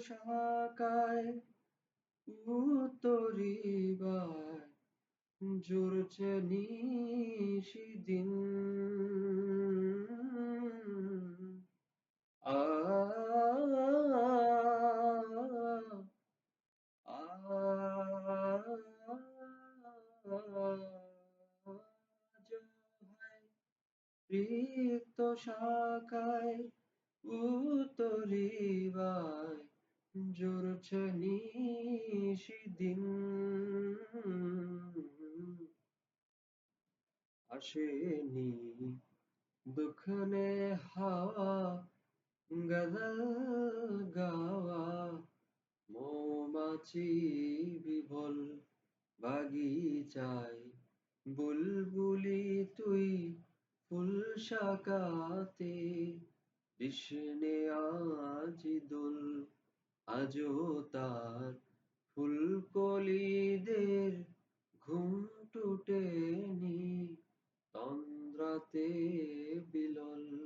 শাখায় উত্তরিবায় জুড়ছে নিশিদিন আ রিক্ত শাখায় উত্তরিবায় জুড়ছে নিশিদিন আসেনি দুখনে হাওয়া, গজল গাওয়া, মৌমাছি বিভোল বাগিচায়, বুলবুলি তুই ফুল শাকাতে কৃষ্ণে আজ দোল আজ তার ফুলকলিদের ঘুম টুটেনি তন্দ্রাতে বিলল।